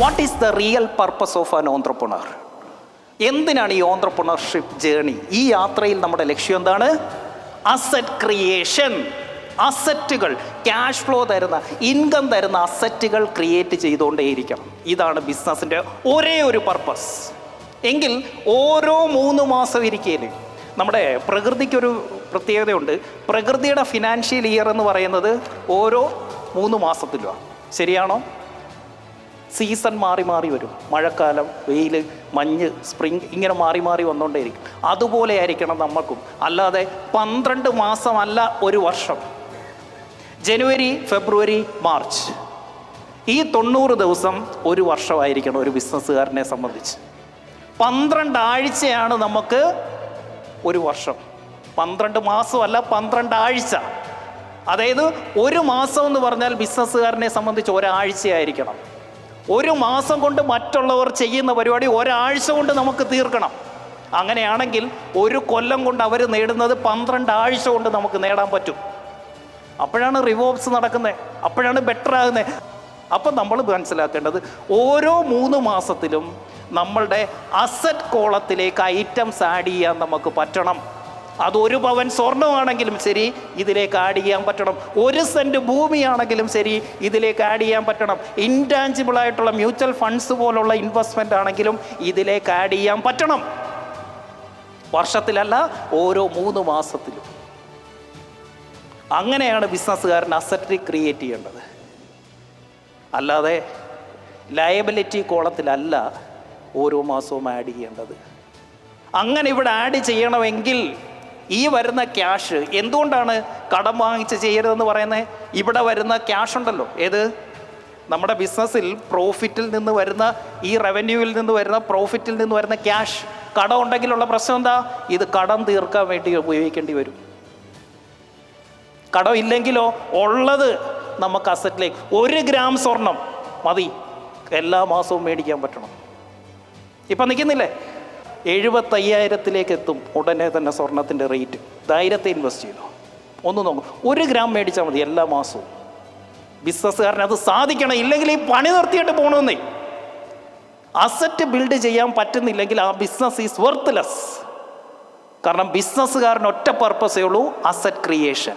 What is the real purpose of an entrepreneur എന്തിനാണ് ഈ entrepreneurship journey ഈ യാത്രയിൽ നമ്മുടെ ലക്ഷ്യം എന്താണ്? അസറ്റ് ക്രിയേഷൻ അസറ്റുകൾ ക്യാഷ് ഫ്ലോ തരുന്ന ഇൻകം തരുന്ന അസറ്റുകൾ ക്രിയേറ്റ് ചെയ്തുകൊണ്ടേയിരിക്കണം. ഇതാണ് ബിസിനസ്സിന്റെ ഒരേ ഒരു പർപ്പസ് എങ്കിൽ ഓരോ മൂന്ന് മാസം ഇരിക്കേന് നമ്മുടെ പ്രകൃതിക്കൊരു പ്രത്യേകതയുണ്ട്. പ്രകൃതിയുടെ ഫിനാൻഷ്യൽ ഇയർ എന്ന് പറയുന്നത് ഓരോ മൂന്ന് മാസത്തിലുമാണ് ശരിയാണോ? സീസൺ മാറി മാറി വരും. മഴക്കാലം വെയിൽ മഞ്ഞ് സ്പ്രിങ് ഇങ്ങനെ മാറി മാറി വന്നുകൊണ്ടേയിരിക്കും അതുപോലെ ആയിരിക്കണം നമുക്കും അല്ലാതെ പന്ത്രണ്ട് മാസമല്ല ഒരു വർഷം. ജനുവരി ഫെബ്രുവരി മാർച്ച്. ഈ തൊണ്ണൂറ് ദിവസം ഒരു വർഷമായിരിക്കണം ഒരു ബിസിനസ്സുകാരനെ സംബന്ധിച്ച്. പന്ത്രണ്ട് ആഴ്ചയാണ് നമുക്ക് ഒരു വർഷം. പന്ത്രണ്ട് മാസമല്ല പന്ത്രണ്ട് ആഴ്ച അതായത് ഒരു മാസം എന്ന് പറഞ്ഞാൽ ബിസിനസ്സുകാരനെ സംബന്ധിച്ച് ഒരാഴ്ചയായിരിക്കണം. ഒരു മാസം കൊണ്ട് മറ്റുള്ളവർ ചെയ്യുന്ന പരിപാടി ഒരാഴ്ച കൊണ്ട് നമുക്ക് തീർക്കണം. അങ്ങനെയാണെങ്കിൽ ഒരു കൊല്ലം കൊണ്ട് അവർ നേടുന്നത് പന്ത്രണ്ട് ആഴ്ച കൊണ്ട് നമുക്ക് നേടാൻ പറ്റും. അപ്പോഴാണ് റിവോപ്സ് നടക്കുന്നത് അപ്പോഴാണ് ബെറ്റർ ആകുന്നത് അപ്പം നമ്മൾ മനസ്സിലാക്കേണ്ടത് ഓരോ മൂന്ന് മാസത്തിലും നമ്മളുടെ അസറ്റ് കോളത്തിലേക്ക് ഐറ്റംസ് ആഡ് ചെയ്യാൻ നമുക്ക് പറ്റണം. അത് ഒരു പവൻ സ്വർണമാണെങ്കിലും ശരി ഇതിലേക്ക് ആഡ് ചെയ്യാൻ പറ്റണം. ഒരു സെന്റ് ഭൂമിയാണെങ്കിലും ശരി ഇതിലേക്ക് ആഡ് ചെയ്യാൻ പറ്റണം. ഇൻടാഞ്ചിബിൾ ആയിട്ടുള്ള മ്യൂച്വൽ ഫണ്ട്സ് പോലുള്ള ഇൻവെസ്റ്റ്മെന്റ് ആണെങ്കിലും ഇതിലേക്ക് ആഡ് ചെയ്യാൻ പറ്റണം. വർഷത്തിലല്ല ഓരോ മൂന്ന് മാസത്തിലും. അങ്ങനെയാണ് ബിസിനസ്സുകാരൻ അസറ്റ് ക്രിയേറ്റ് ചെയ്യേണ്ടത്. അല്ലാതെ ലയബിലിറ്റി കോളത്തിലല്ല ഓരോ മാസവും ആഡ് ചെയ്യേണ്ടത്. അങ്ങനെ ഇവിടെ ആഡ് ചെയ്യണമെങ്കിൽ ഈ വരുന്ന ക്യാഷ് എന്തുകൊണ്ടാണ് കടം വാങ്ങിച്ച് ചെയ്യരുതെന്ന് പറയുന്നത്? ഇവിടെ വരുന്ന ക്യാഷ് ഉണ്ടല്ലോ. ഏത്? നമ്മുടെ ബിസിനസ്സിൽ പ്രോഫിറ്റിൽ നിന്ന് വരുന്ന ഈ റവന്യൂവിൽ നിന്ന് വരുന്ന പ്രോഫിറ്റിൽ നിന്ന് വരുന്ന ക്യാഷ്. കടം ഉണ്ടെങ്കിലുള്ള പ്രശ്നം എന്താ? ഇത് കടം തീർക്കാൻ വേണ്ടി ഉപയോഗിക്കേണ്ടി വരും. കടം ഇല്ലെങ്കിലോ ഉള്ളത് നമുക്ക് അസറ്റിലേക്ക് ഒരു ഗ്രാം സ്വർണം മതി. എല്ലാ മാസവും മേടിക്കാൻ പറ്റണം. ഇപ്പം നിൽക്കുന്നില്ലേ? എഴുപത്തയ്യായിരത്തിലേക്ക് എത്തും ഉടനെ തന്നെ സ്വർണത്തിന്റെ റേറ്റ് ധൈര്യത്തെ ഇൻവെസ്റ്റ് ചെയ്തു. ഒന്ന് നോക്കും. ഒരു ഗ്രാം മേടിച്ചാൽ മതി എല്ലാ മാസവും. ബിസിനസ്സുകാരന് അത് സാധിക്കണം. ഇല്ലെങ്കിൽ ഈ പണി നിർത്തിയിട്ട് പോകണമെന്നേ അസറ്റ് ബിൽഡ് ചെയ്യാൻ പറ്റുന്നില്ലെങ്കിൽ ആ ബിസിനസ് ഈസ് വർത്ത്ലെസ് കാരണം ബിസിനസ്സുകാരൻ ഒറ്റ പർപ്പസേ ഉള്ളൂ അസറ്റ് ക്രിയേഷൻ